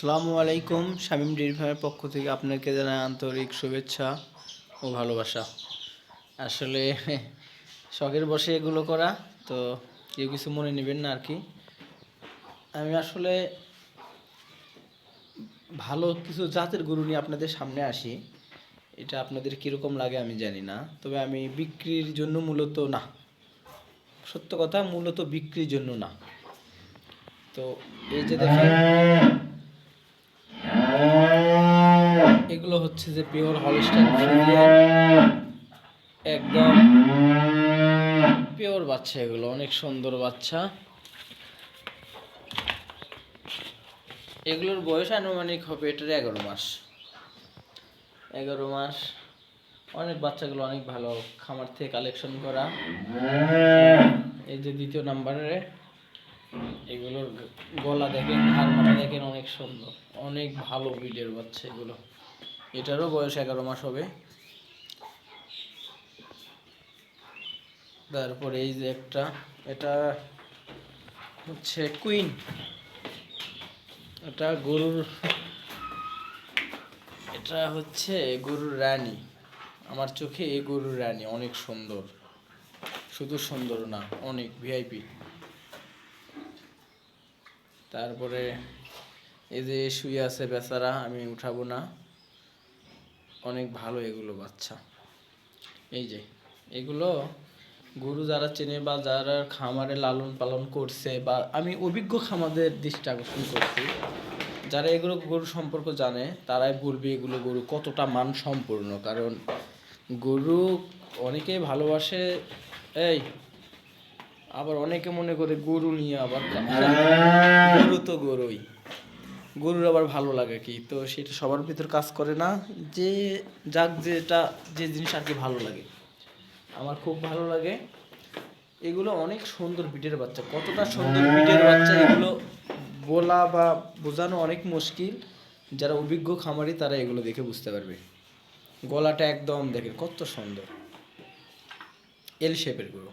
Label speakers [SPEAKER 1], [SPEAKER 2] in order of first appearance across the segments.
[SPEAKER 1] আসসালামু আলাইকুম, শামীম ডেয়ারি পক্ষ থেকে আপনাকে জানাই আন্তরিক শুভেচ্ছা ও ভালোবাসা। আসলে শখের বসে এগুলো করা, তো কেউ কিছু মনে নেবেন না আর কি। আমি আসলে ভালো কিছু জাতের গরু নিয়ে আপনাদের সামনে আসি। এটা আপনাদের কীরকম লাগে আমি জানি না, তবে আমি বিক্রির জন্য মূলত না। সত্য কথা, মূলত বিক্রির জন্য না। তো এই যে দেখেন এগুলো হচ্ছে যে পিওর হলস্টাইন ফ্রিজিয়ান একদম পিওর বাচ্চা এগুলো, অনেক সুন্দর বাচ্চা। এগুলোর বয়স আনুমানিক হবে, এটার এগারো মাস। এগারো মাস। অনেক বাচ্চাগুলো অনেক ভালো খামার থেকে কালেকশন করা। এই যে দ্বিতীয় নাম্বারে, এগুলোর গলা দেখেন হাড়মাটা দেখেন, অনেক সুন্দর, অনেক ভালো ব্রিডের বাচ্চা এগুলো। এটারও বয়স এগারো মাস হবে। তারপরে এই যে একটা, এটা হচ্ছে কুইন। এটা গরুর, এটা হচ্ছে গরুর রানী। আমার চোখে এই গরুর রানী, অনেক সুন্দর। শুধু সুন্দর না, অনেক ভিআইপি তারপরে এই যে শুয়ে আছে বেচারা, আমি উঠাবো না। অনেক ভালো এগুলো বাচ্চা। এই যে এগুলো গরু যারা চেনে বা যারা খামারে লালন পালন করছে বা আমি অভিজ্ঞ খামাদের দৃষ্টি আকর্ষণ করছি যারা এগুলো গরু সম্পর্ক জানে তারাই বলবে এগুলো গরু কতটা মান সম্পূর্ণ কারণ গরু অনেকেই ভালোবাসে এই আবার অনেকে মনে করে গরু নিয়ে আবার গরু তো গরুই। গরুর আবার ভালো লাগে কি? তো সেটা সবার ভিতর কাজ করে না। যে যাক যেটা যে জিনিস আর কি ভালো লাগে। আমার খুব ভালো লাগে। এগুলো অনেক সুন্দর বিটের বাচ্চা। কতটা সুন্দর বিটের বাচ্চা এগুলো বলা বা বোঝানো অনেক মুশকিল। যারা অভিজ্ঞ খামারি, তারা এগুলো দেখে বুঝতে পারবে। গলাটা একদম দেখেন কত সুন্দর। এল শেপেরগুলো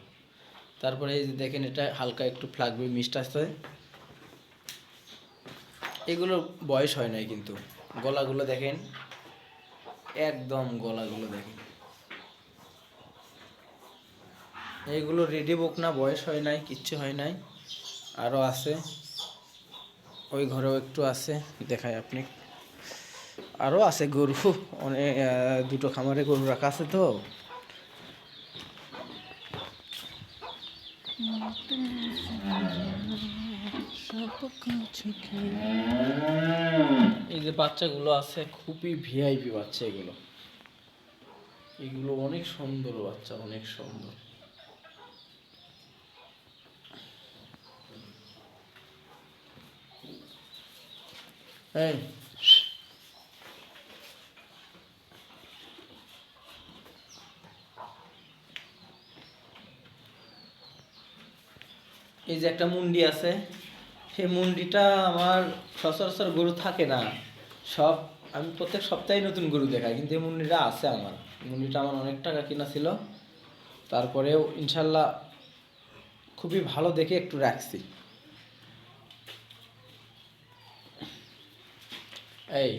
[SPEAKER 1] তারপরে এই যে দেখেন, এটা হালকা একটু ফ্লাগবে মিষ্ট আছে। এগুলোর বয়স হয় নাই কিন্তু। গলাগুলো দেখেন, একদম গলাগুলো দেখেন। এগুলো রেডি বুক না, বয়স হয় নাই, কিচ্ছু হয় নাই। আরও আছে। ওই ঘরেও একটু আছে দেখায় আপনি। আরও আছে গরু অনেক দুটো খামারে গরু রাখা আছে তো। এই যে বাচ্চাগুলো আছে, খুবই ভিআইপি বাচ্চা এগুলো এগুলো অনেক সুন্দর বাচ্চা, অনেক সুন্দর। এই এই যে একটা মুন্ডি আছে, সেই মুন্ডিটা আমার সচরাচর গরু থাকে না। সব, আমি প্রত্যেক সপ্তাহে নতুন গরু দেখাই, কিন্তু এই মুন্ডিটা আছে আমার। মুন্ডিটা আমার অনেক টাকা কিনা ছিল। তারপরেও ইনশাল্লাহ খুবই ভালো দেখে একটু রাখছি। এই